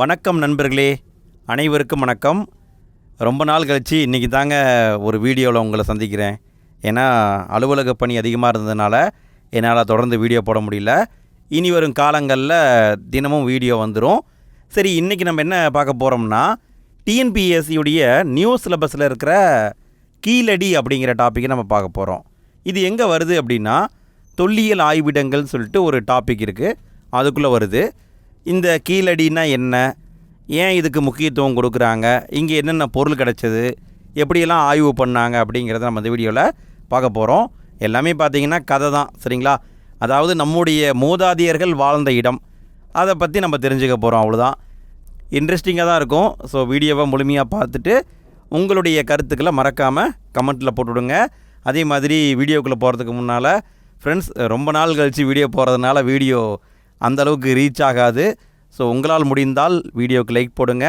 வணக்கம் நண்பர்களே அனைவருக்கும் வணக்கம். ரொம்ப நாள் கழித்து இன்றைக்கி தாங்க ஒரு வீடியோவில் உங்களை சந்திக்கிறேன். ஏன்னா அலுவலக பணி அதிகமாக இருந்ததுனால என்னால் தொடர்ந்து வீடியோ போட முடியல. இனி வரும் காலங்களில் தினமும் வீடியோ வந்துடும் சரி இன்றைக்கி நம்ம என்ன பார்க்க போகிறோம்னா டிஎன்பிஎஸ்சியுடைய நியூ சிலபஸில் இருக்கிற கீழடி அப்படிங்கிற டாப்பிக்கை நம்ம பார்க்க போகிறோம் இது எங்கே வருது அப்படின்னா தொல்லியல் ஆய்விடங்கள்னு சொல்லிட்டு ஒரு டாபிக் இருக்குது அதுக்குள்ளே வருது. இந்த கீழடினா என்ன? ஏன் இதுக்கு முக்கியத்துவம் கொடுக்குறாங்க? இங்கே என்னென்ன பொருள் கிடச்சிது? எப்படியெல்லாம் ஆய்வு பண்ணாங்க? அப்படிங்கிறத நம்ம இந்த வீடியோவில் பார்க்க போகிறோம் எல்லாமே பார்த்தீங்கன்னா கதை தான் சரிங்களா? அதாவது நம்முடைய மூதாதையர்கள் வாழ்ந்த இடம். அதை பற்றி நம்ம தெரிஞ்சுக்க போகிறோம் அவ்வளோதான் இன்ட்ரெஸ்டிங்காக தான் இருக்கும். ஸோ வீடியோவை முழுமையாக பார்த்துட்டு உங்களுடைய கருத்துக்களை மறக்காமல் கமெண்ட்டில் போட்டுவிடுங்க அதே மாதிரி வீடியோக்குள்ளே போகிறதுக்கு முன்னால் ஃப்ரெண்ட்ஸ் ரொம்ப நாள் கழித்து வீடியோ போகிறதுனால வீடியோ அந்தளவுக்கு ரீச் ஆகாது. ஸோ உங்களால் முடிந்தால் வீடியோக்கு லைக் போடுங்க.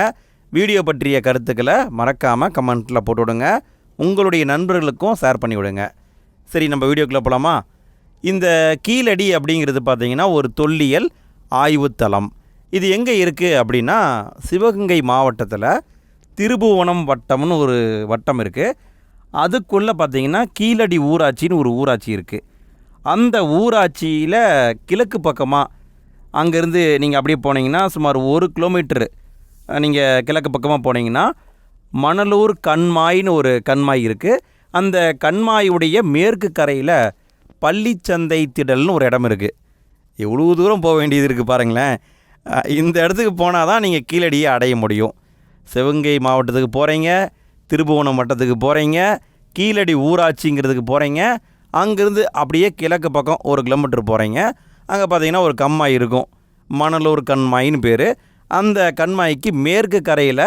வீடியோ பற்றிய கருத்துக்களை மறக்காமல் கமெண்ட்டில் போட்டுவிடுங்க. உங்களுடைய நண்பர்களுக்கும் ஷேர் பண்ணி விடுங்க சரி நம்ம வீடியோக்குள்ளே போகலாமா இந்த கீழடி அப்படிங்கிறது பார்த்தீங்கன்னா ஒரு தொல்லியல் ஆய்வுத்தலம் இது எங்கே இருக்குது அப்படின்னா சிவகங்கை மாவட்டத்தில் திருபுவனம் வட்டம்னு ஒரு வட்டம் இருக்குது அதுக்குள்ளே பார்த்தீங்கன்னா கீழடி ஊராட்சின்னு ஒரு ஊராட்சி இருக்குது அந்த ஊராட்சியில் கிழக்கு பக்கமாக அங்கேருந்து நீங்கள் அப்படியே போனீங்கன்னா சுமார் ஒரு கிலோமீட்டரு. நீங்கள் கிழக்கு பக்கமாக போனீங்கன்னா மணலூர் கண்மாயின்னு ஒரு கண்மாய் இருக்குது அந்த கண்மாயுடைய மேற்கு கரையில் பள்ளிச்சந்தை திடல்னு ஒரு இடம் இருக்குது எவ்வளோ தூரம் போக வேண்டியது இருக்குது பாருங்களேன். இந்த இடத்துக்கு போனால் தான் நீங்கள் கீழடியை அடைய முடியும். சிவகங்கை மாவட்டத்துக்கு போகிறீங்க திருபுவனம் வட்டத்துக்கு போகிறீங்க கீழடி ஊராட்சிங்கிறதுக்கு போகிறீங்க அங்கேருந்து அப்படியே கிழக்கு பக்கம் ஒரு கிலோமீட்டர் போகிறீங்க அங்கே பார்த்தீங்கன்னா ஒரு கம்மாய் இருக்கும். மணலூர் கண்மாயின்னு பேர். அந்த கண்மாய்க்கு மேற்கு கரையில்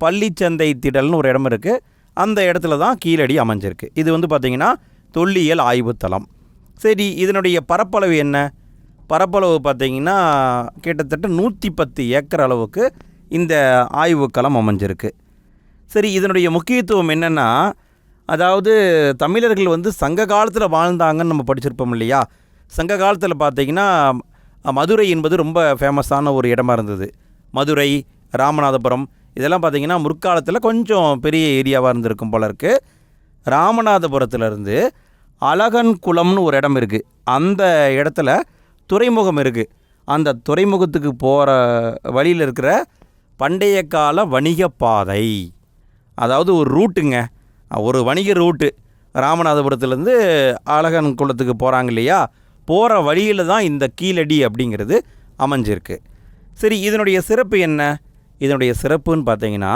பள்ளிச்சந்தை திடல்னு ஒரு இடம் இருக்குது அந்த இடத்துல தான் கீழடி அமைஞ்சிருக்கு. இது வந்து பார்த்திங்கன்னா தொல்லியல் ஆய்வுத்தலம் சரி இதனுடைய பரப்பளவு என்ன? பரப்பளவு பார்த்திங்கன்னா கிட்டத்தட்ட நூற்றி பத்து ஏக்கர் அளவுக்கு இந்த ஆய்வுக்களம் அமைஞ்சிருக்கு. சரி இதனுடைய முக்கியத்துவம் என்னென்னா அதாவது தமிழர்கள் வந்து சங்க காலத்தில் வாழ்ந்தாங்கன்னு நம்ம படிச்சிருப்போம் இல்லையா? சங்க காலத்தில் பார்த்தீங்கன்னா மதுரை என்பது ரொம்ப ஃபேமஸான ஒரு இடமா இருந்தது. மதுரை ராமநாதபுரம் இதெல்லாம் பார்த்தீங்கன்னா முற்காலத்தில் கொஞ்சம் பெரிய ஏரியாவாக இருந்திருக்கும் போல இருக்குது ராமநாதபுரத்துலேருந்து அழகன் குளம்னு ஒரு இடம் இருக்குது அந்த இடத்துல துறைமுகம் இருக்குது அந்த துறைமுகத்துக்கு போகிற வழியில் இருக்கிற பண்டைய கால வணிக பாதை. அதாவது ஒரு ரூட்டுங்க. ஒரு வணிக ரூட்டு. ராமநாதபுரத்துலேருந்து அழகன் குளத்துக்கு போகிறாங்க இல்லையா? போகிற வழியில் தான் இந்த கீழடி அப்படிங்கிறது அமைஞ்சிருக்கு. சரி இதனுடைய சிறப்பு என்ன? இதனுடைய சிறப்புன்னு பார்த்தீங்கன்னா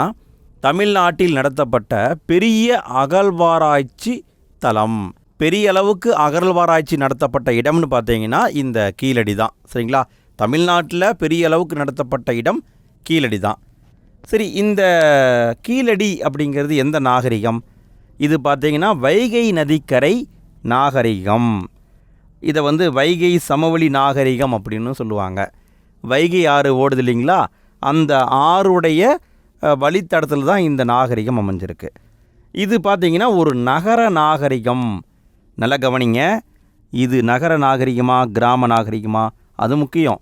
தமிழ்நாட்டில் நடத்தப்பட்ட பெரிய அகழ்வாராய்ச்சி தலம் பெரிய அளவுக்கு அகழ்வாராய்ச்சி நடத்தப்பட்ட இடம்னு பார்த்தீங்கன்னா இந்த கீழடி தான். சரிங்களா? தமிழ்நாட்டில் பெரிய அளவுக்கு நடத்தப்பட்ட இடம் கீழடி தான். சரி இந்த கீழடி அப்படிங்கிறது எந்த நாகரிகம்? இது பார்த்தீங்கன்னா வைகை நதிக்கரை நாகரிகம். இதை வந்து வைகை சமவெளி நாகரிகம் அப்படின்னு சொல்லுவாங்க. வைகை ஆறு ஓடுது இல்லைங்களா? அந்த ஆறுடைய வழித்தடத்தில் தான் இந்த நாகரிகம் அமைஞ்சிருக்கு. இது பார்த்தீங்கன்னா ஒரு நகர நாகரிகம். நல்லா கவனிங்க. இது நகர நாகரிகமா கிராம நாகரிகமா? அது முக்கியம்.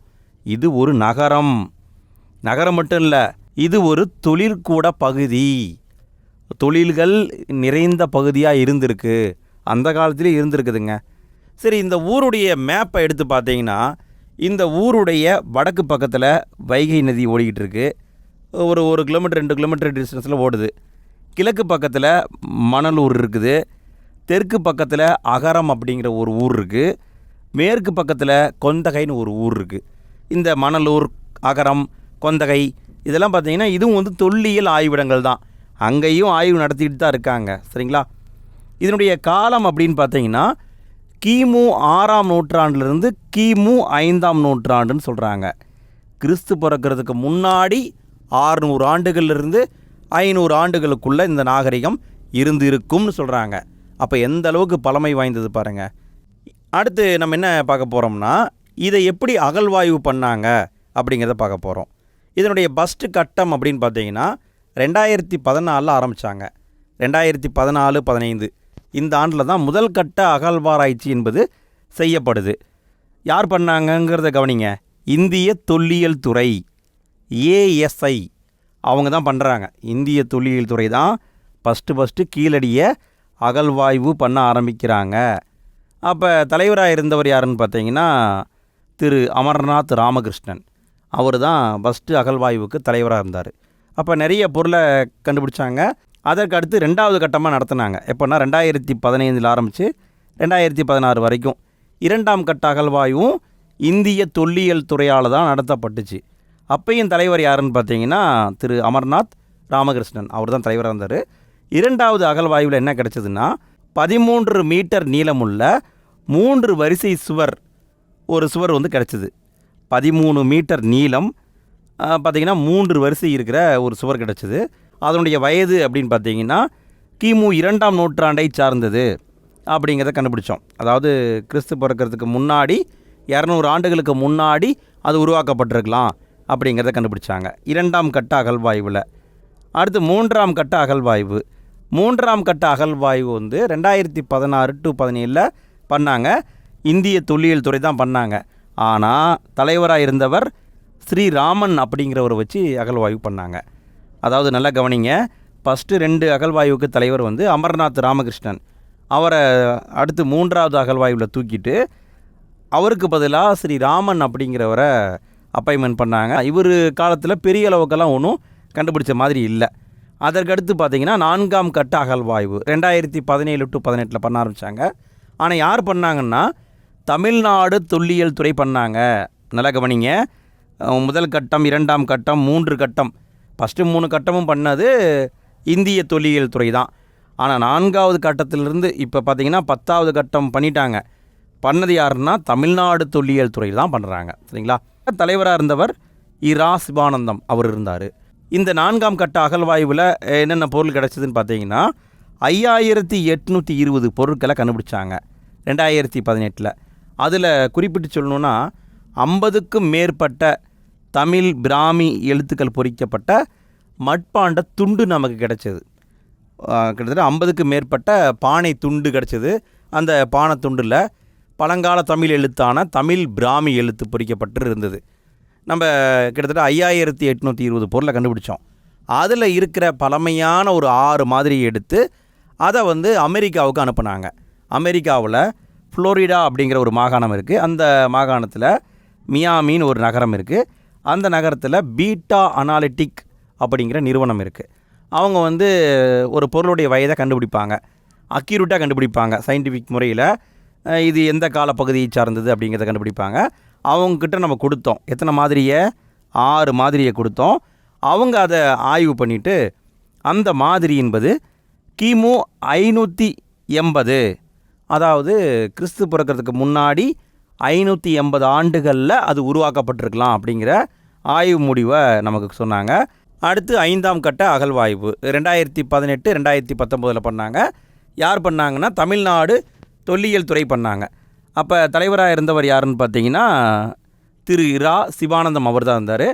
இது ஒரு நகரம். நகரம் மட்டும் இல்லை இது ஒரு தொழிற்கூட பகுதி. தொழில்கள் நிறைந்த பகுதியாக இருந்திருக்கு. அந்த காலத்திலே இருந்திருக்குதுங்க. சரி இந்த ஊருடைய மேப்பை எடுத்து பார்த்தீங்கன்னா இந்த ஊருடைய வடக்கு பக்கத்தில் வைகை நதி ஓடிக்கிட்டு இருக்குது ஒரு ஒரு கிலோமீட்டர் ரெண்டு கிலோமீட்டர் டிஸ்டன்ஸில் ஓடுது. கிழக்கு பக்கத்தில் மணலூர் இருக்குது. தெற்கு பக்கத்தில் அகரம் அப்படிங்கிற ஒரு ஊர் இருக்குது மேற்கு பக்கத்தில் கொந்தகைன்னு ஒரு ஊர் இருக்குது இந்த மணலூர் அகரம் கொந்தகை இதெல்லாம் பார்த்தீங்கன்னா இதுவும் வந்து தொல்லியல் ஆய்விடங்கள் தான். அங்கேயும் ஆய்வு நடத்திக்கிட்டு தான் இருக்காங்க. சரிங்களா? இதனுடைய காலம் அப்படின்னு பார்த்தீங்கன்னா கிமு ஆறாம் நூற்றாண்டிலிருந்து கிமு ஐந்தாம் நூற்றாண்டுன்னு சொல்கிறாங்க கிறிஸ்து பிறக்கிறதுக்கு முன்னாடி ஆறுநூறு ஆண்டுகள்லேருந்து ஐநூறு ஆண்டுகளுக்குள்ளே இந்த நாகரிகம் இருந்து இருக்கும்னு சொல்கிறாங்க அப்போ எந்த அளவுக்கு பழமை வாய்ந்தது பாருங்கள் அடுத்து நம்ம என்ன பார்க்க போகிறோம்னா இதை எப்படி அகழ்வாய்வு பண்ணாங்க அப்படிங்கிறத பார்க்க போகிறோம் இதனுடைய பஸ்ட்டு கட்டம் அப்படின்னு பார்த்தீங்கன்னா ரெண்டாயிரத்தி பதினாலில் ஆரம்பித்தாங்க ரெண்டாயிரத்தி பதினாலு பதினைந்து. இந்த ஆண்டில் தான் முதல் கட்ட அகழ்வாராய்ச்சி என்பது செய்யப்படுது. யார் பண்ணாங்கங்கிறத கவனிங்க. இந்திய தொல்லியல் துறை ஏஎஸ்ஐ அவங்க தான் பண்ணுறாங்க இந்திய தொல்லியல் துறை தான் ஃபஸ்ட்டு ஃபஸ்ட்டு கீழடியை அகழ்வாய்வு பண்ண ஆரம்பிக்கிறாங்க. அப்போ தலைவராக இருந்தவர் யாருன்னு பார்த்தீங்கன்னா திரு அமர்நாத் ராமகிருஷ்ணன். அவர் தான் ஃபஸ்ட்டு அகழ்வாய்வுக்கு தலைவராக இருந்தார். அப்போ நிறைய பொருளை கண்டுபிடிச்சாங்க. அதற்கு அடுத்து ரெண்டாவது கட்டமாக நடத்தினாங்க. எப்போன்னா ரெண்டாயிரத்தி பதினைந்தில் ஆரம்பித்து ரெண்டாயிரத்தி பதினாறு வரைக்கும். இரண்டாம் கட்ட அகழ்வாய்வும் இந்திய தொல்லியல் துறையால் தான் நடத்தப்பட்டுச்சு. அப்பையும் தலைவர் யாருன்னு பார்த்தீங்கன்னா திரு அமர்நாத் ராமகிருஷ்ணன். அவர் தான் தலைவராக இருந்தார். இரண்டாவது அகழ்வாய்வில் என்ன கிடச்சதுன்னா பதிமூன்று மீட்டர் நீளமுள்ள மூன்று வரிசை சுவர் ஒரு சுவர் வந்து கிடச்சிது. பதிமூணு மீட்டர் நீளம் பார்த்திங்கன்னா மூன்று வரிசை இருக்கிற ஒரு சுவர் கிடச்சிது. அதனுடைய வயது அப்படின்னு பார்த்தீங்கன்னா கிமு இரண்டாம் நூற்றாண்டை சார்ந்தது அப்படிங்கிறத கண்டுபிடிச்சோம். அதாவது கிறிஸ்து பிறக்கிறதுக்கு முன்னாடி இரநூறு ஆண்டுகளுக்கு முன்னாடி அது உருவாக்கப்பட்டிருக்கலாம் அப்படிங்கிறத கண்டுபிடிச்சாங்க. இரண்டாம் கட்ட அகழ்வாய்வில். அடுத்து மூன்றாம் கட்ட அகழ்வாய்வு. மூன்றாம் கட்ட அகழ்வாய்வு வந்து ரெண்டாயிரத்தி பதினாறு டு பதினேழில் பண்ணாங்க. இந்திய தொல்லியல் துறை தான் பண்ணாங்க. ஆனால் தலைவராக இருந்தவர் ஸ்ரீராமன் அப்படிங்கிறவரை வச்சு அகழ்வாய்வு பண்ணாங்க. அதாவது நல்லா கவனிங்க. ஃபஸ்ட்டு ரெண்டு அகழ்வாய்வுக்கு தலைவர் வந்து அமர்நாத் ராமகிருஷ்ணன். அவரை அடுத்து மூன்றாவது அகழ்வாய்வில் தூக்கிட்டு அவருக்கு பதிலாக ஸ்ரீ ராமன் அப்படிங்கிறவரை அப்பாயின்மெண்ட் பண்ணாங்க. இவர் காலத்தில் பெரிய அளவுக்கெல்லாம் ஒன்றும் கண்டுபிடிச்ச மாதிரி இல்லை. அதற்கடுத்து பார்த்திங்கன்னா நான்காம் கட்ட அகழ்வாய்வு ரெண்டாயிரத்தி பதினேழு டு பதினெட்டில் பண்ண ஆரம்பித்தாங்க ஆனால் யார் பண்ணாங்கன்னா தமிழ்நாடு தொல்லியல் துறை பண்ணாங்க. நல்லா கவனிங்க. முதல் கட்டம் இரண்டாம் கட்டம் மூன்று கட்டம். ஃபஸ்ட்டு மூணு கட்டமும் பண்ணது இந்திய தொல்லியல் துறை தான். ஆனால் நான்காவது கட்டத்திலிருந்து இப்போ பார்த்தீங்கன்னா பத்தாவது கட்டம் பண்ணிட்டாங்க. பண்ணது யாருன்னா தமிழ்நாடு தொல்லியல் துறை தான் பண்ணுறாங்க சரிங்களா? தலைவராக இருந்தவர் இரா சிவானந்தம் அவர் இருந்தார். இந்த நான்காம் கட்ட அகழ்வாய்வில் என்னென்ன பொருள் கிடச்சிதுன்னு பார்த்தீங்கன்னா ஐயாயிரத்தி எட்நூற்றி இருபது பொருட்களை கண்டுபிடிச்சாங்க ரெண்டாயிரத்தி பதினெட்டில். அதில் குறிப்பிட்டு சொல்லணுன்னா ஐம்பதுக்கும் மேற்பட்ட தமிழ் பிராமி எழுத்துக்கள் பொறிக்கப்பட்ட மட்பாண்ட துண்டு நமக்கு கிடைச்சது. கிட்டத்தட்ட ஐம்பதுக்கு மேற்பட்ட பானை துண்டு கிடச்சிது. அந்த பானை துண்டில் பழங்கால தமிழ் எழுத்தான தமிழ் பிராமி எழுத்து பொறிக்கப்பட்டு இருந்தது. நம்ம கிட்டத்தட்ட ஐயாயிரத்தி எட்நூற்றி இருபது பொருளை கண்டுபிடிச்சோம். அதில் இருக்கிற பழமையான ஒரு ஆறு மாதிரி எடுத்து அதை வந்து அமெரிக்காவுக்கு அனுப்புனாங்க. அமெரிக்காவில் ஃப்ளோரிடா அப்படிங்கிற ஒரு மாகாணம் இருக்குது அந்த மாகாணத்தில் மியாமின்னு ஒரு நகரம் இருக்குது அந்த நகரத்தில் பீட்டா அனாலிட்டிக் அப்படிங்கிற நிறுவனம் இருக்குது அவங்க வந்து ஒரு பொருளுடைய வயதை கண்டுபிடிப்பாங்க. அக்யூரேட்டாக கண்டுபிடிப்பாங்க. சயின்டிஃபிக் முறையில் இது எந்த காலப்பகுதியை சார்ந்தது அப்படிங்கிறத கண்டுபிடிப்பாங்க. அவங்கக்கிட்ட நம்ம கொடுத்தோம். எத்தனை மாதிரியை? ஆறு மாதிரியை கொடுத்தோம். அவங்க அதை ஆய்வு பண்ணிவிட்டு அந்த மாதிரி என்பது கிமு ஐநூற்றி எண்பது. அதாவது கிறிஸ்து பிறக்கிறதுக்கு முன்னாடி ஐநூற்றி எண்பது ஆண்டுகளில் அது உருவாக்கப்பட்டிருக்கலாம் அப்படிங்கிற ஆய்வு முடிவை நமக்கு சொன்னாங்க. அடுத்து ஐந்தாம் கட்ட அகழ்வாய்வு. ரெண்டாயிரத்தி பதினெட்டு ரெண்டாயிரத்தி பத்தொம்போதில் பண்ணாங்க. யார் பண்ணாங்கன்னா தமிழ்நாடு தொல்லியல் துறை பண்ணாங்க. அப்போ தலைவராக இருந்தவர் யாருன்னு பார்த்தீங்கன்னா திரு இரா சிவானந்தம் அவர் தான் இருந்தார்.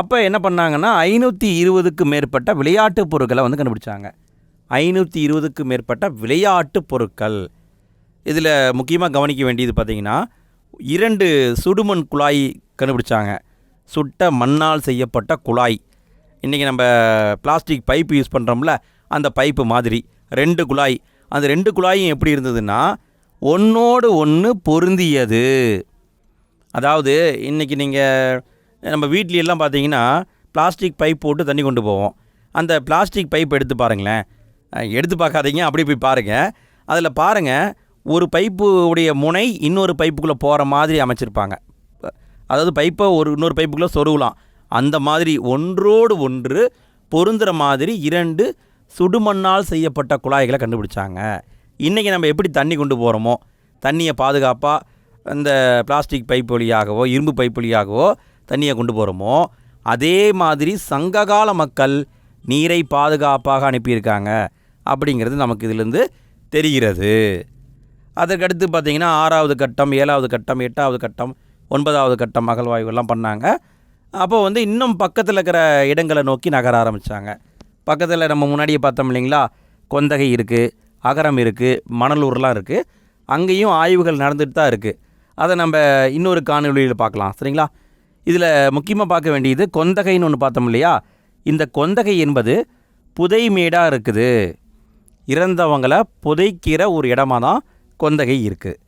அப்போ என்ன பண்ணாங்கன்னா ஐநூற்றி இருபதுக்கு மேற்பட்ட விளையாட்டு பொருட்களை வந்து கண்டுபிடிச்சாங்க. ஐநூற்றி இருபதுக்கு மேற்பட்ட விளையாட்டு பொருட்கள். இதில் முக்கியமாக கவனிக்க வேண்டியது பார்த்தீங்கன்னா இரண்டு சுடுமண் குழாய் கண்டுபிடிச்சாங்க. சுட்ட மண்ணால் செய்யப்பட்ட குழாய். இன்றைக்கி நம்ம பிளாஸ்டிக் பைப்பு யூஸ் பண்ணுறோம்ல அந்த பைப்பு மாதிரி. ரெண்டு குழாய். அந்த ரெண்டு குழாயும் எப்படி இருந்ததுன்னா ஒன்றோடு ஒன்று பொருந்தியது. அதாவது இன்றைக்கி நீங்கள் நம்ம வீட்லையெல்லாம் பார்த்தீங்கன்னா பிளாஸ்டிக் பைப் போட்டு தண்ணி கொண்டு போவோம். அந்த பிளாஸ்டிக் பைப் எடுத்து பாருங்களேன். எடுத்து பார்க்காதீங்க அப்படி போய் பாருங்கள் அதில் பாருங்கள் ஒரு பைப்பு உடைய முனை இன்னொரு பைப்புக்குள்ளே போகிற மாதிரி அமைச்சிருப்பாங்க. அதாவது பைப்பை ஒரு இன்னொரு பைப்புக்குள்ளே சொருகலாம். அந்த மாதிரி ஒன்றோடு ஒன்று பொருந்துகிற மாதிரி இரண்டு சுடுமண்ணால் செய்யப்பட்ட குழாய்களை கண்டுபிடிச்சாங்க. இன்றைக்கி நம்ம எப்படி தண்ணி கொண்டு போகிறோமோ தண்ணியை பாதுகாப்பாக இந்த பிளாஸ்டிக் பைப் வழியாகவோ இரும்பு பைப் வழியாகவோ தண்ணியை கொண்டு போகிறோமோ அதே மாதிரி சங்ககால மக்கள் நீரை பாதுகாப்பாக அனுப்பியிருக்காங்க. அப்படிங்கிறது நமக்கு இதிலிருந்து தெரிகிறது. அதற்கடுத்து பார்த்திங்கன்னா ஆறாவது கட்டம் ஏழாவது கட்டம் எட்டாவது கட்டம் ஒன்பதாவது கட்டம் அகழ்வாய்வுலாம் பண்ணாங்க. அப்போ வந்து இன்னும் பக்கத்தில் இருக்கிற இடங்களை நோக்கி நகர ஆரம்பித்தாங்க பக்கத்தில் நம்ம முன்னாடியே பார்த்தோம் இல்லைங்களா? கொந்தகை இருக்குது அகரம் இருக்குது மணலூர்லாம் இருக்குது அங்கேயும் ஆய்வுகள் நடந்துட்டு தான் இருக்குது அதை நம்ம இன்னொரு காணொளியில் பார்க்கலாம். சரிங்களா? இதில் முக்கியமாக பார்க்க வேண்டியது கொந்தகைன்னு ஒன்று பார்த்தோம் இல்லையா? இந்த கொந்தகை என்பது புதைமேடாக இருக்குது. இறந்தவங்களை புதைக்கிற ஒரு இடமா தான் கொந்தகை இருக்குது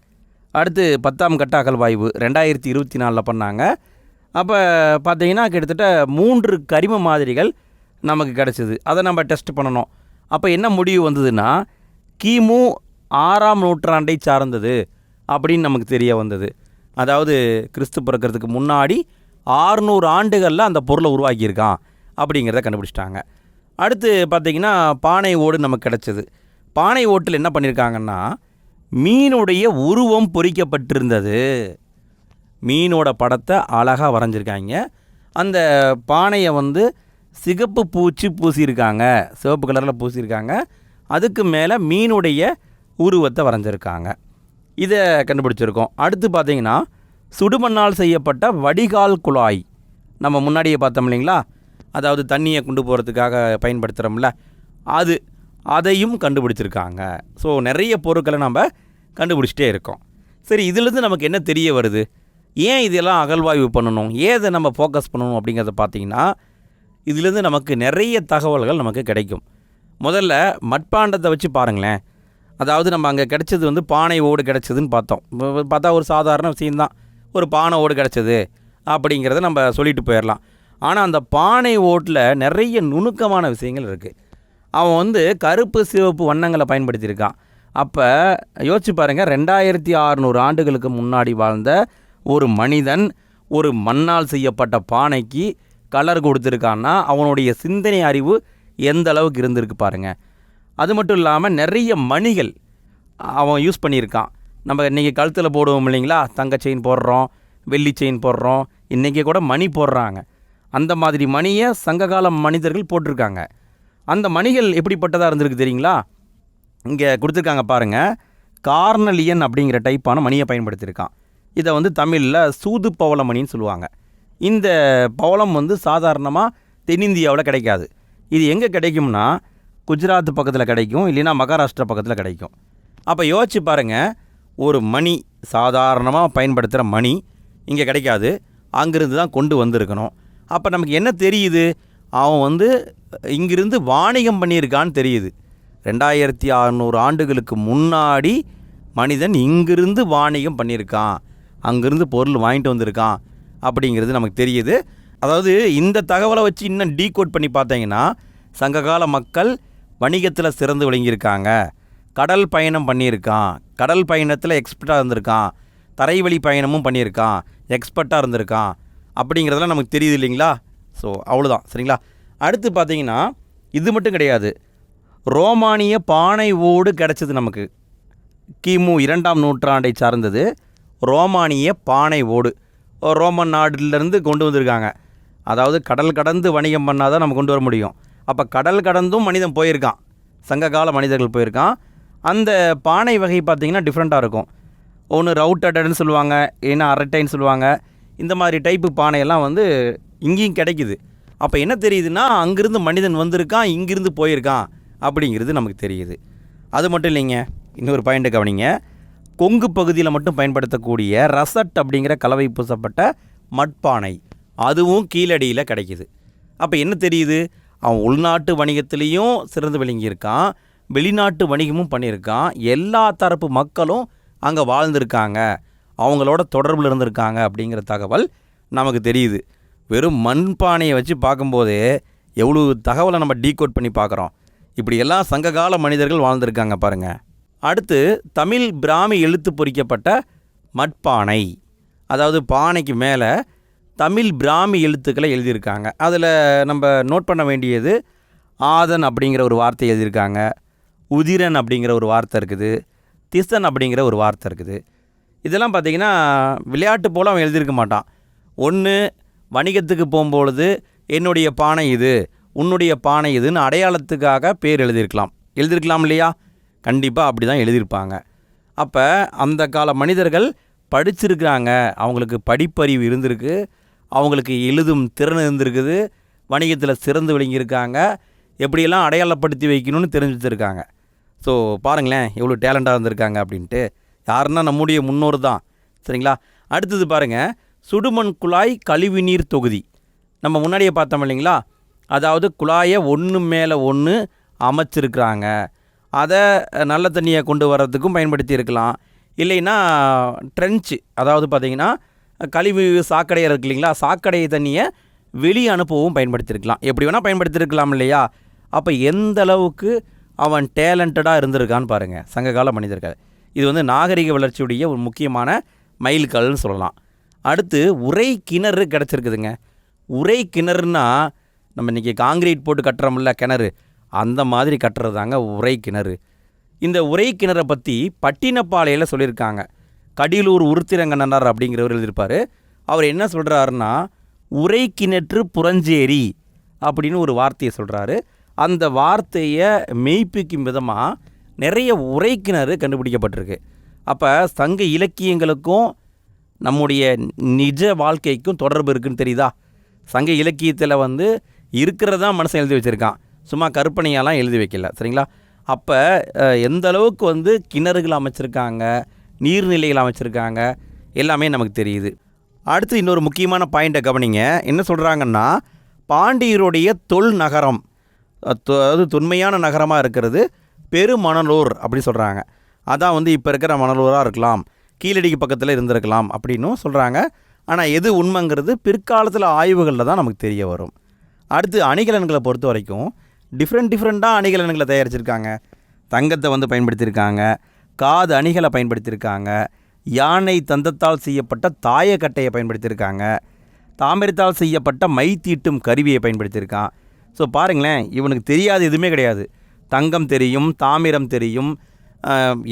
அடுத்து பத்தாம் கட்ட அகழ்வாய்வு ரெண்டாயிரத்தி இருபத்தி நாலில் பண்ணாங்க. அப்போ பார்த்தீங்கன்னா கிட்டத்தட்ட மூன்று கரிம மாதிரிகள் நமக்கு கிடச்சிது. அதை நம்ம டெஸ்ட் பண்ணணும். அப்போ என்ன முடிவு வந்ததுன்னா கிமு ஆறாம் நூற்றாண்டை சார்ந்தது அப்படின்னு நமக்கு தெரிய வந்தது. அதாவது கிறிஸ்து பிறக்கிறதுக்கு முன்னாடி ஆறுநூறு ஆண்டுகளில் அந்த பொருளை உருவாக்கியிருக்கான் அப்படிங்கிறத கண்டுபிடிச்சிட்டாங்க. அடுத்து பார்த்திங்கன்னா பானை ஓடு நமக்கு கிடச்சிது. பானை ஓட்டில் என்ன பண்ணியிருக்காங்கன்னா மீனுடைய உருவம் பொறிக்கப்பட்டிருந்தது. மீனோட படத்தை அழகாக வரைஞ்சிருக்காங்க. அந்த பானையை வந்து சிகப்பு பூச்சி பூசியிருக்காங்க. சிவப்பு கலரில் பூசியிருக்காங்க. அதுக்கு மேலே மீனுடைய உருவத்தை வரைஞ்சிருக்காங்க. இதை கண்டுபிடிச்சிருக்கோம். அடுத்து பார்த்தீங்கன்னா சுடுமண்ணால் செய்யப்பட்ட வடிகால் குழாய். நம்ம முன்னாடியே பார்த்தோம் இல்லைங்களா? அதாவது தண்ணியை கொண்டு போகிறதுக்காக பயன்படுத்துகிறோம்ல அது அதையும் கண்டுபிடிச்சிருக்காங்க. ஸோ நிறைய பொருட்களை நம்ம கண்டுபிடிச்சிட்டே இருக்கோம். சரி இதுலேருந்து நமக்கு என்ன தெரிய வருது? ஏன் இதெல்லாம் அகழ்வாய்வு பண்ணணும்? ஏதை நம்ம ஃபோக்கஸ் பண்ணணும் அப்படிங்கிறத பார்த்தீங்கன்னா இதுலேருந்து நமக்கு நிறைய தகவல்கள் நமக்கு கிடைக்கும். முதல்ல மட்பாண்டத்தை வச்சு பாருங்களேன். அதாவது நம்ம அங்கே கிடைச்சது வந்து பானை ஓடு கிடச்சதுன்னு பார்த்தோம். பார்த்தா ஒரு சாதாரண விஷயந்தான் ஒரு பானை ஓடு கிடச்சது அப்படிங்கிறத நம்ம சொல்லிட்டு போயிடலாம் ஆனால் அந்த பானை ஓட்டில் நிறைய நுணுக்கமான விஷயங்கள் இருக்குது அவன் வந்து கருப்பு சிவப்பு வண்ணங்களை பயன்படுத்தியிருக்கான். அப்போ யோசிச்சு பாருங்கள் ரெண்டாயிரத்தி அறநூறு ஆண்டுகளுக்கு முன்னாடி வாழ்ந்த ஒரு மனிதன் ஒரு மண்ணால் செய்யப்பட்ட பானைக்கு கலர் கொடுத்துருக்கான்னா அவனுடைய சிந்தனை அறிவு எந்த அளவுக்கு இருந்திருக்கு பாருங்கள் அது மட்டும் இல்லாமல் நிறைய மணிகள் அவன் யூஸ் பண்ணியிருக்கான். நம்ம இன்றைக்கி கழுத்தில் போடுவோம் இல்லைங்களா? தங்க செயின் போடுறோம் வெள்ளி செயின் போடுறோம் இன்றைக்கி கூட மணி போடுறாங்க. அந்த மாதிரி மணியை சங்ககால மனிதர்கள் போட்டிருக்காங்க. அந்த மணிகள் எப்படிப்பட்டதாக இருந்திருக்கு தெரியுங்களா? இங்கே கொடுத்துருக்காங்க பாருங்கள் கார்னலியன் அப்படிங்கிற டைப்பான மணியை பயன்படுத்தியிருக்கான். இதை வந்து தமிழில் சூது பவள மணின்னு சொல்லுவாங்க. இந்த பவளம் வந்து சாதாரணமாக தென்னிந்தியாவில் கிடைக்காது. இது எங்கே கிடைக்கும்னா குஜராத் பக்கத்தில் கிடைக்கும் இல்லைன்னா மகாராஷ்டிரா பக்கத்தில் கிடைக்கும். அப்போ யோசிச்சு பாருங்கள் ஒரு மணி சாதாரணமாக பயன்படுத்துகிற மணி இங்கே கிடைக்காது. அங்கேருந்து தான் கொண்டு வந்திருக்கணும். அப்போ நமக்கு என்ன தெரியுது? அவன் வந்து இங்கிருந்து வாணிகம் பண்ணியிருக்கான்னு தெரியுது. ரெண்டாயிரத்தி அறநூறு ஆண்டுகளுக்கு முன்னாடி மனிதன் இங்கிருந்து வாணிகம் பண்ணியிருக்கான். அங்கிருந்து பொருள் வாங்கிட்டு வந்திருக்கான் அப்படிங்கிறது நமக்கு தெரியுது. அதாவது இந்த தகவலை வச்சு இன்னும் டீகோட் பண்ணி பார்த்தீங்கன்னா சங்ககால மக்கள் வணிகத்தில் சிறந்து விளங்கியிருக்காங்க. கடல் பயணம் பண்ணியிருக்கான். கடல் பயணத்தில் எக்ஸ்பர்ட்டாக இருந்திருக்கான். தரைவழி பயணமும் பண்ணியிருக்கான். எக்ஸ்பர்ட்டாக இருந்திருக்கான். அப்படிங்கிறதெல்லாம் நமக்கு தெரியுது இல்லைங்களா? ஸோ அவ்வளோதான் சரிங்களா? அடுத்து பார்த்தீங்கன்னா இது மட்டும் கிடையாது. ரோமானிய பானை ஓடு கிடச்சிது நமக்கு. கிமு இரண்டாம் நூற்றாண்டை சார்ந்தது ரோமானிய பானை ஓடு. ரோமன் நாட்டிலேருந்து கொண்டு வந்திருக்காங்க. அதாவது கடல் கடந்து வணிகம் பண்ணால் தான் நம்ம கொண்டு வர முடியும். அப்போ கடல் கடந்தும் மனிதன் போயிருக்கான். சங்ககால மனிதர்கள் போயிருக்கான். அந்த பானை வகை பார்த்திங்கன்னா டிஃப்ரெண்ட்டாக இருக்கும். ஒன்று ரவுட்டடன்னு சொல்லுவாங்க இல்லைன்னா அரட்டைன்னு சொல்லுவாங்க. இந்த மாதிரி டைப்பு பானையெல்லாம் வந்து இங்கேயும் கிடைக்குது. அப்போ என்ன தெரியுதுன்னா அங்கேருந்து மனிதன் வந்திருக்கான் இங்கிருந்து போயிருக்கான் அப்படிங்கிறது நமக்கு தெரியுது. அது மட்டும் இல்லைங்க இன்னொரு பாயிண்ட்டு கவனிங்க. கொங்கு பகுதியில் மட்டும் பயன்படுத்தக்கூடிய ரசட் அப்படிங்கிற கலவை பூசப்பட்ட மட்பானை அதுவும் கீழடியில் கிடைக்குது. அப்போ என்ன தெரியுது? அவன் உள்நாட்டு வணிகத்திலையும் சிறந்து விளங்கியிருக்கான் வெளிநாட்டு வணிகமும் பண்ணியிருக்கான். எல்லா தரப்பு மக்களும் அங்கே வாழ்ந்திருக்காங்க. அவங்களோட தொடர்பில் இருந்திருக்காங்க அப்படிங்கிற தகவல் நமக்கு தெரியுது. வெறும் மண்பானையை வச்சு பார்க்கும்போது எவ்வளோ தகவலை நம்ம டீகோட் பண்ணி பார்க்குறோம். இப்படி எல்லாம் சங்ககால மனிதர்கள் வாழ்ந்திருக்காங்க பாருங்கள் அடுத்து தமிழ் பிராமி எழுத்து பொறிக்கப்பட்ட மட்பானை. அதாவது பானைக்கு மேலே தமிழ் பிராமி எழுத்துக்களை எழுதியிருக்காங்க. அதில் நம்ம நோட் பண்ண வேண்டியது ஆதன் அப்படிங்கிற ஒரு வார்த்தை எழுதியிருக்காங்க. உதிரன் அப்படிங்கிற ஒரு வார்த்தை இருக்குது. திசன் அப்படிங்கிற ஒரு வார்த்தை இருக்குது. இதெல்லாம் பார்த்திங்கன்னா விளையாட்டு போல் அவன் எழுதியிருக்க மாட்டான். ஒன்று வணிகத்துக்கு போகும்பொழுது என்னுடைய பானை இது உன்னுடைய பானை இதுன்னு அடையாளத்துக்காக பேர் எழுதியிருக்கலாம். எழுதியிருக்கலாம் இல்லையா? கண்டிப்பாக அப்படி தான் எழுதியிருப்பாங்க. அப்போ அந்த கால மனிதர்கள் படிச்சிருக்கிறாங்க. அவங்களுக்கு படிப்பறிவு இருந்திருக்கு. அவங்களுக்கு எழுதும் திறன் இருந்திருக்குது. வணிகத்தில் சிறந்து விளங்கியிருக்காங்க. எப்படியெல்லாம் அடையாளப்படுத்தி வைக்கணும்னு தெரிஞ்சு வச்சுருக்காங்க ஸோ பாருங்களேன் எவ்வளோ டேலண்டாக இருந்திருக்காங்க அப்படின்ட்டு. யாருன்னா நம்முடைய முன்னோர் தான். சரிங்களா? அடுத்தது பாருங்கள் சுடுமண் குழாய் கழிவுநீர் தொகுதி. நம்ம முன்னாடியே பார்த்தோம் இல்லைங்களா? அதாவது குழாயை ஒன்று மேலே ஒன்று அமைச்சிருக்கிறாங்க. அதை நல்ல தண்ணியை கொண்டு வர்றதுக்கும் பயன்படுத்தி இருக்கலாம் இல்லைன்னா ட்ரென்ச்சு அதாவது பார்த்திங்கன்னா கழிவு சாக்கடை இருக்கு இல்லைங்களா? சாக்கடை தண்ணியை வெளியே அனுப்பவும் பயன்படுத்தியிருக்கலாம். எப்படி வேணால் பயன்படுத்தியிருக்கலாம் இல்லையா? அப்போ எந்த அளவுக்கு அவன் டேலண்டடாக இருந்திருக்கான்னு பாருங்கள் சங்ககால மனிதர்கள். இது வந்து நாகரிக வளர்ச்சியுடைய ஒரு முக்கியமான மைல்கல்னு சொல்லலாம். அடுத்து உரை கிணறு கிடச்சிருக்குதுங்க. உரை கிணறுனா நம்ம இன்றைக்கி காங்கிரீட் போட்டு கட்டுறோம்ல கிணறு. அந்த மாதிரி கட்டுறது தாங்க உரை கிணறு. இந்த உரை கிணறை பற்றி பட்டினப்பாளையில் சொல்லியிருக்காங்க. கடியலூர் உருத்திரங்கண்ணனார் அப்படிங்கிறவர் எழுதியிருப்பார். அவர் என்ன சொல்கிறாருன்னா உரை கிணற்று புறஞ்சேரி அப்படின்னு ஒரு வார்த்தையை சொல்கிறாரு அந்த வார்த்தையை மெய்ப்பிக்கும் விதமாக நிறைய உரை கிணறு கண்டுபிடிக்கப்பட்டிருக்கு. அப்போ சங்க இலக்கியங்களுக்கும் நம்முடைய நிஜ வாழ்க்கைக்கும் தொடர்பு இருக்குன்னு தெரியுதா? சங்க இலக்கியத்தில் வந்து இருக்கிறதா மனுஷன் எழுதி வச்சுருக்கான். சும்மா கற்பனையெல்லாம் எழுதி வைக்கல சரிங்களா? அப்போ எந்த அளவுக்கு வந்து கிணறுகள் அமைச்சிருக்காங்க நீர்நிலைகள் அமைச்சிருக்காங்க எல்லாமே நமக்கு தெரியுது. அடுத்து இன்னொரு முக்கியமான பாயிண்ட்டை கவனிங்க. என்ன சொல்கிறாங்கன்னா பாண்டியருடைய தொல் நகரம் தொ- அதாவது தொன்மையான நகரமாக இருக்கிறது பெருமணலூர் அப்படி சொல்கிறாங்க அதான் வந்து இப்போ இருக்கிற மணலூராக இருக்கலாம். கீழடிக்கு பக்கத்தில் இருந்திருக்கலாம் அப்படின்னும் சொல்கிறாங்க ஆனால் எது உண்மைங்கிறது பிற்காலத்தில் ஆய்வுகளில் தான் நமக்கு தெரிய வரும். அடுத்து அணிகலன்களை பொறுத்த வரைக்கும் டிஃப்ரெண்ட் டிஃப்ரெண்ட்டாக அணிகலன்களை தயாரிச்சிருக்காங்க. தங்கத்தை வந்து பயன்படுத்தியிருக்காங்க. காது அணிகளை பயன்படுத்தியிருக்காங்க. யானை தந்தத்தால் செய்யப்பட்ட தாயக்கட்டையை பயன்படுத்தியிருக்காங்க. தாமிரத்தால் செய்யப்பட்ட மை தீட்டும் கருவியை பயன்படுத்தியிருக்கான். ஸோ பாருங்களேன் இவனுக்கு தெரியாத எதுவுமே கிடையாது. தங்கம் தெரியும் தாமிரம் தெரியும்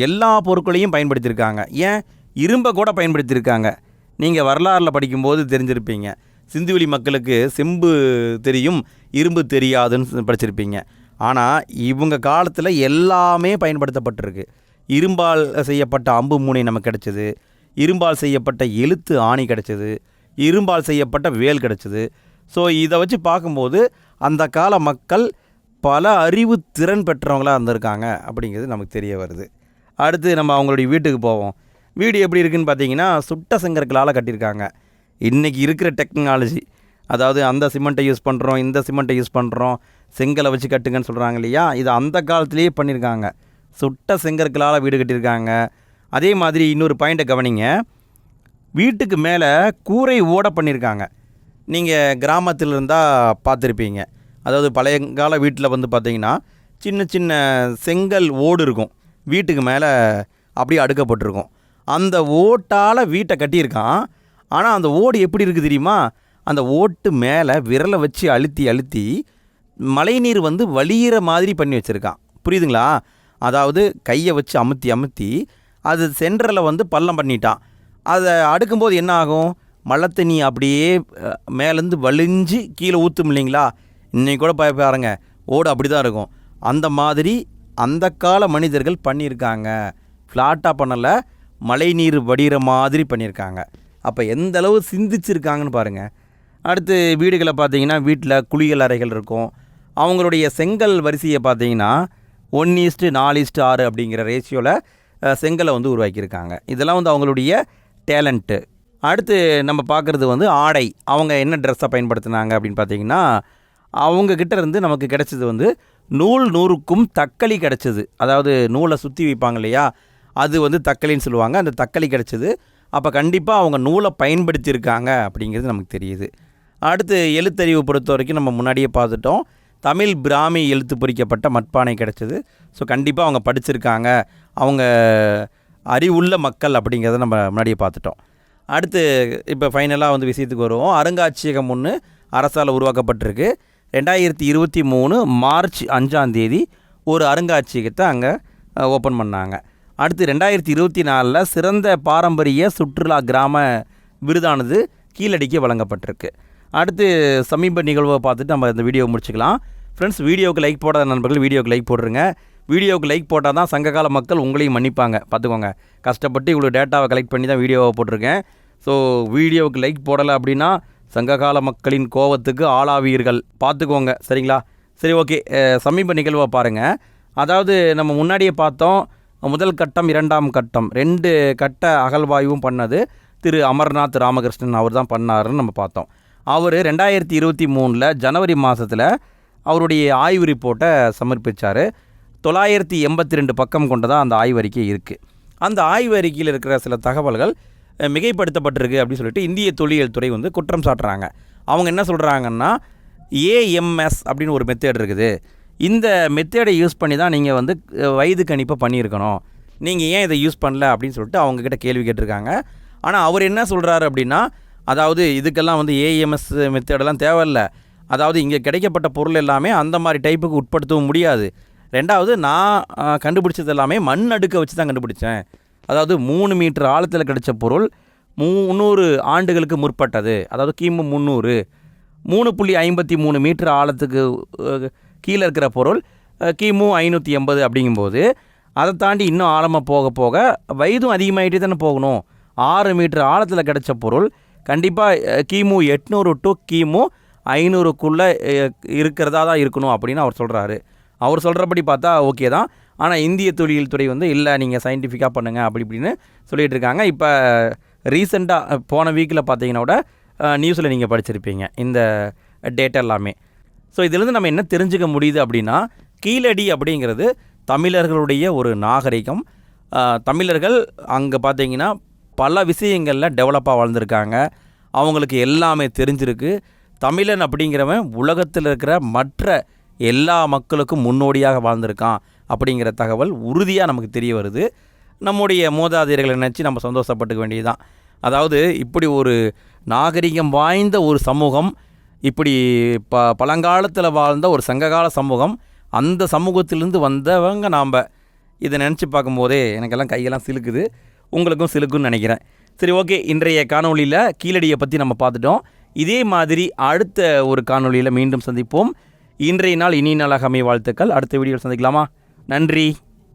எல்லா பொருட்களையும் பயன்படுத்தியிருக்காங்க. ஏன்? இரும்பை கூட பயன்படுத்தியிருக்காங்க. நீங்கள் வரலாறில் படிக்கும்போது தெரிஞ்சிருப்பீங்க. சிந்துவெளி மக்களுக்கு செம்பு தெரியும் இரும்பு தெரியாதுன்னு படிச்சிருப்பீங்க. ஆனால் இவங்க காலத்தில் எல்லாமே பயன்படுத்தப்பட்டிருக்கு. இரும்பால் செய்யப்பட்ட அம்பு மூனை நமக்கு கிடச்சிது. இரும்பால் செய்யப்பட்ட எழுத்து ஆணி கிடச்சிது. இரும்பால் செய்யப்பட்ட வேல் கிடச்சிது. ஸோ இதை வச்சு பார்க்கும்போது அந்த கால மக்கள் பல அறிவு திறன் பெற்றவங்களாக இருந்திருக்காங்க அப்படிங்கிறது நமக்கு தெரிய வருது. அடுத்து நம்ம அவங்களுடைய வீட்டுக்கு போவோம். வீடு எப்படி இருக்குன்னு பார்த்தீங்கன்னா சுட்ட செங்கற்களால் கட்டியிருக்காங்க. இன்றைக்கி இருக்கிற டெக்னாலஜி அதாவது அந்த சிமெண்ட்டை யூஸ் பண்ணுறோம் இந்த சிமெண்ட்டை யூஸ் பண்ணுறோம் செங்கலை வச்சு கட்டுங்கன்னு சொல்கிறாங்க இல்லையா? இது அந்த காலத்துலேயே பண்ணியிருக்காங்க. சுட்ட செங்கற்களால் வீடு கட்டியிருக்காங்க. அதே மாதிரி இன்னொரு பாயிண்ட்டை கவனிங்க. வீட்டுக்கு மேலே கூரை ஓட பண்ணியிருக்காங்க. நீங்கள் கிராமத்தில் இருந்தால் பார்த்துருப்பீங்க. அதாவது பழையங்கால வீட்டில் வந்து பார்த்திங்கன்னா சின்ன சின்ன செங்கல் ஓடு இருக்கும். வீட்டுக்கு மேலே அப்படியே அடுக்கப்பட்டிருக்கும். அந்த ஓட்டால் வீட்டை கட்டியிருக்கான். ஆனால் அந்த ஓடு எப்படி இருக்குது தெரியுமா? அந்த ஓட்டு மேலே விரலை வச்சு அழுத்தி அழுத்தி மழைநீர் வந்து வழியிற மாதிரி பண்ணி வச்சுருக்கான். புரியுதுங்களா? அதாவது கையை வச்சு அமுத்தி அமுத்தி அது சென்டரில் வந்து பள்ளம் பண்ணிட்டான். அதை அடுக்கும்போது என்ன ஆகும்? மழை தண்ணி அப்படியே மேலேருந்து வலிஞ்சு கீழே ஊற்றும் இல்லைங்களா? இன்றைக்கி கூட போய் பாருங்க. ஓடு அப்படி தான் இருக்கும். அந்த மாதிரி அந்த கால மனிதர்கள் பண்ணியிருக்காங்க. ஃப்ளாட்டாக பண்ணலை. மழைநீர் வடிகிற மாதிரி பண்ணியிருக்காங்க. அப்போ எந்த அளவு சிந்திச்சிருக்காங்கன்னு பாருங்கள் அடுத்து வீடுகளை பார்த்தீங்கன்னா வீட்டில் குளியல் அறைகள் இருக்கும். அவங்களுடைய செங்கல் வரிசையை பார்த்தீங்கன்னா ஒன் ஈஸ்ட்டு நாலு ஈஸ்ட்டு ஆறு அப்படிங்கிற ரேஷியோவில் செங்கலை வந்து உருவாக்கியிருக்காங்க. இதெல்லாம் வந்து அவங்களுடைய டேலண்ட்டு அடுத்து நம்ம பார்க்குறது வந்து ஆடை. அவங்க என்ன ட்ரெஸ்ஸை பயன்படுத்தினாங்க அப்படின்னு பார்த்தீங்கன்னா அவங்கக்கிட்ட இருந்து நமக்கு கிடைச்சது வந்து நூல் நூறுக்கும் தக்களி கிடச்சிது. அதாவது நூலை சுற்றி வைப்பாங்க இல்லையா? அது வந்து தக்கலின்னு சொல்லுவாங்க. அந்த தக்களி கிடச்சிது. அப்போ கண்டிப்பாக அவங்க நூலை பயன்படுத்தியிருக்காங்க அப்படிங்கிறது நமக்கு தெரியுது. அடுத்து எழுத்தறிவு பொறுத்த வரைக்கும் நம்ம முன்னாடியே பார்த்துட்டோம். தமிழ் பிராமி எழுத்து பொறிக்கப்பட்ட மட்பானை கிடச்சிது. ஸோ கண்டிப்பாக அவங்க படிச்சிருக்காங்க. அவங்க அறிவுள்ள மக்கள் அப்படிங்கிறத நம்ம முன்னாடியே பார்த்துட்டோம். அடுத்து இப்போ ஃபைனலாக வந்து விஷயத்துக்கு வருவோம். அருங்காட்சியகம் ஒன்று அரசால் உருவாக்கப்பட்டிருக்கு. ரெண்டாயிரத்தி இருபத்தி மூணு மார்ச் அஞ்சாந்தேதி ஒரு அருங்காட்சியகத்தை அங்கே ஓப்பன் பண்ணாங்க. அடுத்து ரெண்டாயிரத்தி இருபத்தி நாலில் சிறந்த பாரம்பரிய சுற்றுலா கிராம விருதானது கீழடிக்கு வழங்கப்பட்டிருக்கு. அடுத்து சமீப நிகழ்வை பார்த்துட்டு நம்ம இந்த வீடியோ முடிச்சுக்கலாம். ஃப்ரெண்ட்ஸ் வீடியோவுக்கு லைக் போடாத நண்பர்கள் வீடியோவுக்கு லைக் போட்டுருங்க. வீடியோவுக்கு லைக் போட்டால் தான் சங்ககால மக்கள் உங்களையும் மன்னிப்பாங்க. பார்த்துக்கோங்க. கஷ்டப்பட்டு இவ்வளோ டேட்டாவை கலெக்ட் பண்ணி தான் வீடியோவை போட்டிருக்கேன். ஸோ வீடியோவுக்கு லைக் போடலை அப்படின்னா சங்ககால மக்களின் கோவத்துக்கு ஆளாவீர்கள். பார்த்துக்கோங்க. சரிங்களா? சரி ஓகே சமீப நிகழ்வை பாருங்கள் அதாவது நம்ம முன்னாடியே பார்த்தோம். முதல் கட்டம் இரண்டாம் கட்டம். ரெண்டு கட்ட அகழ்வாய்வும் பண்ணது திரு அமர்நாத் ராமகிருஷ்ணன் அவர் தான் பண்ணாருன்னு நம்ம பார்த்தோம். அவர் ரெண்டாயிரத்தி இருபத்தி மூணில் ஜனவரி மாதத்தில் அவருடைய ஆய்வு ரிப்போர்ட்டை சமர்ப்பித்தார் தொள்ளாயிரத்தி எண்பத்தி ரெண்டு பக்கம் கொண்டதாக அந்த ஆய்வறிக்கை இருக்குது அந்த ஆய்வறிக்கையில் இருக்கிற சில தகவல்கள் மிகைப்படுத்தப்பட்டிருக்கு அப்படின்னு சொல்லிட்டு இந்திய தொழில் துறை வந்து குற்றம் சாட்டுறாங்க. அவங்க என்ன சொல்கிறாங்கன்னா ஏஎம்எஸ் அப்படின்னு ஒரு மெத்தேட் இருக்குது. இந்த மெத்தேடை யூஸ் பண்ணி தான் நீங்கள் வந்து வயது கணிப்பை பண்ணியிருக்கணும். நீங்கள் ஏன் இதை யூஸ் பண்ணல அப்படின்னு சொல்லிட்டு அவங்கக்கிட்ட கேள்வி கேட்டிருக்காங்க. ஆனால் அவர் என்ன சொல்கிறாரு அப்படின்னா அதாவது இதுக்கெல்லாம் வந்து ஏஎம்எஸ் மெத்தேடெல்லாம் தேவையில்லை. அதாவது இங்கே கிடைக்கப்பட்ட பொருள் எல்லாமே அந்த மாதிரி டைப்புக்கு உட்படுத்தவும் முடியாது. ரெண்டாவது நான் கண்டுபிடிச்சது எல்லாமே மண் அடுக்கை வச்சு தான் கண்டுபிடிச்சேன். அதாவது மூணு மீட்டர் ஆழத்தில் கிடைச்ச பொருள் முந்நூறு ஆண்டுகளுக்கு முற்பட்டது. அதாவது கிமு முந்நூறு மூணு புள்ளி ஐம்பத்தி மூணு மீட்டர் ஆழத்துக்கு கீழே இருக்கிற பொருள் கிமு ஐநூற்றி எண்பது அப்படிங்கும்போது அதை தாண்டி இன்னும் ஆழமாக போக போக வயதும் அதிகமாகிட்டே தானே போகணும். ஆறு மீட்டர் ஆழத்தில் கிடைச்ச பொருள் கண்டிப்பாக கிமு எட்நூறு டு கிமு ஐநூறுக்குள்ளே இருக்கிறதா தான் இருக்கணும் அப்படின்னு அவர் சொல்கிறாரு அவர் சொல்கிறபடி பார்த்தா ஓகே தான். ஆனால் இந்திய தொழில் துறை வந்து இல்லை நீங்கள் சயின்டிஃபிக்காக பண்ணுங்கள் அப்படி இப்படின்னு சொல்லிகிட்டு இருக்காங்க. இப்போ ரீசெண்டாக போன வீக்கில் பார்த்தீங்கன்னா கூட நியூஸில் நீங்கள் படிச்சிருப்பீங்க இந்த டேட்டா எல்லாமே. ஸோ இதிலிருந்து நம்ம என்ன தெரிஞ்சுக்க முடியுது அப்படின்னா கீழடி அப்படிங்கிறது தமிழர்களுடைய ஒரு நாகரிகம். தமிழர்கள் அங்கே பார்த்தீங்கன்னா பல விஷயங்களில் டெவலப்பாக வாழ்ந்திருக்காங்க. அவங்களுக்கு எல்லாமே தெரிஞ்சிருக்கு. தமிழன் அப்படிங்கிறவன் உலகத்தில் இருக்கிற மற்ற எல்லா மக்களுக்கும் முன்னோடியாக வாழ்ந்திருக்கான் அப்படிங்கிற தகவல் உறுதியாக நமக்கு தெரிய வருது. நம்முடைய மூதாதையர்களை நினச்சி நம்ம சந்தோஷப்பட்டுக்க வேண்டியதுதான். அதாவது இப்படி ஒரு நாகரிகம் வாய்ந்த ஒரு சமூகம் இப்படி ப பழங்காலத்தில் வாழ்ந்த ஒரு சங்ககால சமூகம் அந்த சமூகத்திலிருந்து வந்தவங்க நாம் இதை நினச்சி பார்க்கும்போதே எனக்கெல்லாம் கையெல்லாம் சிலுக்குது. உங்களுக்கும் சிலுக்குன்னு நினைக்கிறேன். சரி ஓகே. இன்றைய காணொளியில் கீழடியை பற்றி நம்ம பார்த்துட்டோம். இதே மாதிரி அடுத்த ஒரு காணொளியில் மீண்டும் சந்திப்போம். இன்றைய நாள் இனி நாளாக அமைய வாழ்த்துக்கள். அடுத்த வீடியோவில் சந்திக்கலாமா? நன்றி.